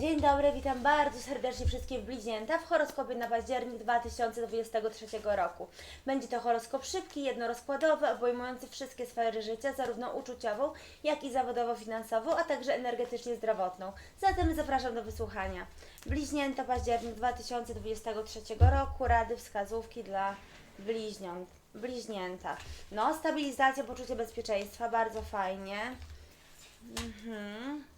Dzień dobry, witam bardzo serdecznie wszystkich bliźnięta w horoskopie na październik 2023 roku. Będzie to horoskop szybki, jednorozkładowy, obejmujący wszystkie sfery życia, zarówno uczuciową, jak i zawodowo-finansową, a także energetycznie zdrowotną. Zatem zapraszam do wysłuchania. Bliźnięta, październik 2023 roku, rady, wskazówki dla bliźniąt. Bliźnięta. No, stabilizacja, poczucie bezpieczeństwa, bardzo fajnie. Mhm.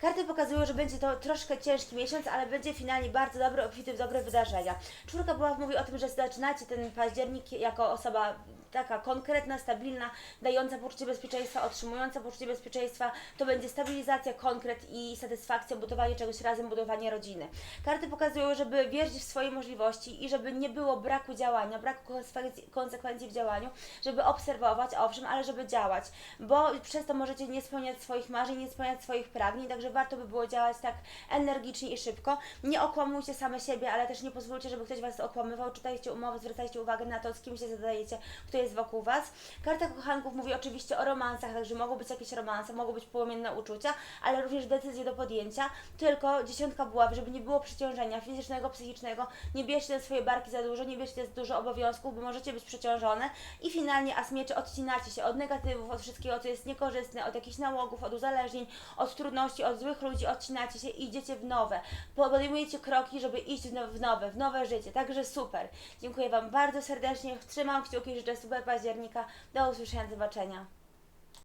Karty pokazują, że będzie to troszkę ciężki miesiąc, ale będzie finalnie bardzo dobry, obfity w dobre wydarzenia. Czwórka była mówi o tym, że zaczynacie ten październik jako osoba taka konkretna, stabilna, dająca poczucie bezpieczeństwa, otrzymująca poczucie bezpieczeństwa. To będzie stabilizacja, konkret i satysfakcja, budowanie czegoś razem, budowanie rodziny. Karty pokazują, żeby wierzyć w swoje możliwości i żeby nie było braku działania, braku konsekwencji, w działaniu, żeby obserwować, owszem, ale żeby działać, bo przez to możecie nie spełniać swoich marzeń, nie spełniać swoich pragnień, także warto by było działać tak energicznie i szybko. Nie okłamujcie same siebie, ale też nie pozwólcie, żeby ktoś Was okłamywał. Czytajcie umowy, zwracajcie uwagę na to, z kim się zadajecie, kto jest wokół Was. Karta kochanków mówi oczywiście o romansach, także mogą być jakieś romanse, mogą być płomienne uczucia, ale również decyzje do podjęcia, tylko dziesiątka buław, żeby nie było przeciążenia fizycznego, psychicznego, nie bierzcie swoje barki za dużo, nie bierzcie za dużo obowiązków, bo możecie być przeciążone i finalnie as mieczy odcinacie się od negatywów, od wszystkiego, co jest niekorzystne, od jakichś nałogów, od uzależnień, od trudności, od złych ludzi, odcinacie się i idziecie w nowe. Podejmujecie kroki, żeby iść w now- w nowe, w nowe życie, także super. Dziękuję Wam bardzo serdecznie, trzymam kciuki, życzę super października, do usłyszenia, do zobaczenia.